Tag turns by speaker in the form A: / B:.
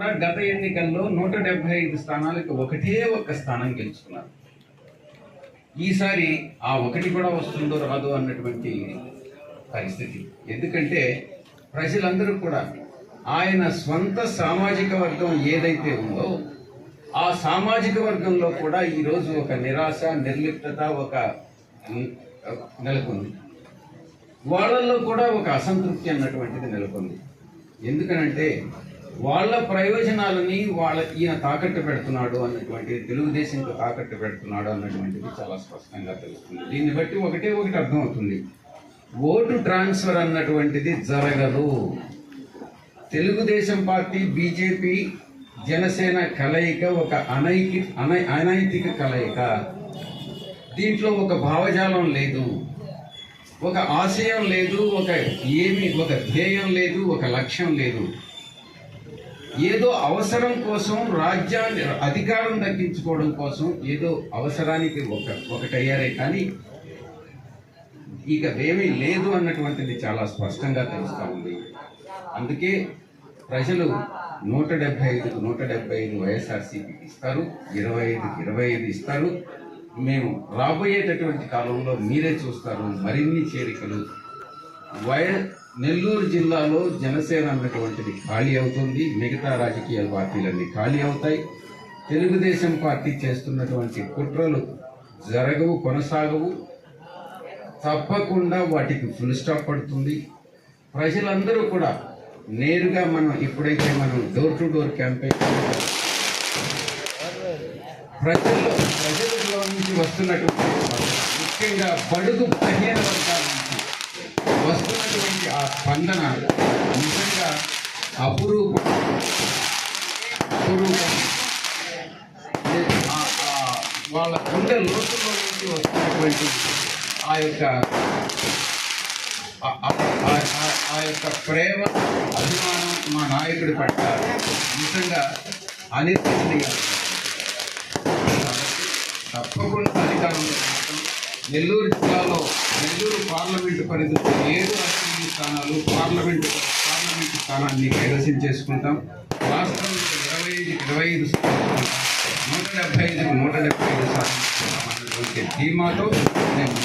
A: కూడా గత ఎన్నికల్లో నూట డెబ్బై ఐదు స్థానాలకు ఒకటే ఒక్క స్థానం గెలుచుకున్నారు. ఈసారి ఆ ఒకటి కూడా వస్తుందో రాదో అన్నటువంటి పరిస్థితి. ఎందుకంటే ప్రజలందరూ కూడా ఆయన స్వంత సామాజిక వర్గం ఏదైతే ఉందో ఆ సామాజిక వర్గంలో కూడా ఈరోజు ఒక నిరాశ నిర్లిప్తత ఒక నెలకొంది. వాళ్ళల్లో కూడా ఒక అసంతృప్తి అన్నటువంటిది నెలకొంది. ఎందుకనంటే వాళ్ళ ప్రయోజనాలని వాళ్ళ ఈయన తాకట్టు పెడుతున్నాడు అన్నటువంటి తెలుగుదేశంకి తాకట్టు పెడుతున్నాడు అన్నటువంటిది చాలా స్పష్టంగా తెలుస్తుంది. దీన్ని బట్టి ఒకటే ఒకటి అర్థమవుతుంది. ఓటు ట్రాన్స్ఫర్ అన్నటువంటిది జరగదు. తెలుగుదేశం పార్టీ బీజేపీ జనసేన కలయిక ఒక అనైకి అనై అనైతిక కలయిక. దీంట్లో ఒక భావజాలం లేదు. ఒక ఆశయం లేదు ఒక ఏమి ఒక ధ్యేయం లేదు ఒక లక్ష్యం లేదు. ఏదో అవసరం కోసం రాజ్యాన్ని అధికారం దక్కించుకోవడం కోసం ఏదో అవసరానికి ఒక ఒకటయ్యారే కానీ ఇక ఏమీ లేదు అన్నటువంటిది చాలా స్పష్టంగా తెలుస్తూ ఉంది. అందుకే ప్రజలు నూట డెబ్బై ఐదుకు నూట డెబ్బై ఐదు వైఎస్ఆర్సీపీకి ఇస్తారు ఇరవై ఐదుకి ఇరవై ఐదు ఇస్తారు. మేము రాబోయేటటువంటి కాలంలో మీరే చూస్తారు. మరిన్ని చేరికలు వై నెల్లూరు జిల్లాలో జనసేన అన్నటువంటిది ఖాళీ అవుతుంది. మిగతా రాజకీయ పార్టీలన్నీ ఖాళీ అవుతాయి. తెలుగుదేశం పార్టీ చేస్తున్నటువంటి కుట్రలు జరగవు కొనసాగవు. తప్పకుండా వాటికి ఫుల్ స్టాప్ పడుతుంది. ప్రజలందరూ కూడా నేరుగా మనం ఇప్పుడైతే మనం డోర్ టు డోర్ క్యాంపెయిన్ ప్రజల్లో ప్రజల నుంచి వస్తున్నటువంటి ముఖ్యంగా బడుగు బలహీన వర్గాల నుంచి స్పందన నిజంగా అపురూపం. అపురూపం. వాళ్ళ గుండె లోతుల్లో నుంచి వస్తున్నటువంటి ఆ యొక్క ఆ- యొక్క ప్రేమ అభిమానం మా నాయకుడి పట్ల నిజంగా అనిర్వచనీయం తప్పకుండా అధికారంలో నెల్లూరు జిల్లాలో నెల్లూరు పార్లమెంటు పరిధిలో ఏడు అసెంబ్లీ స్థానాలు పార్లమెంటు పార్లమెంటు స్థానాన్ని కైవసం చేసుకుంటాం. రాష్ట్రంలో ఇరవై ఐదు ఇరవై ఐదు నూట డెబ్బై ఐదు నూట డెబ్బై ఐదు స్థానాలు ధీమాతో నేను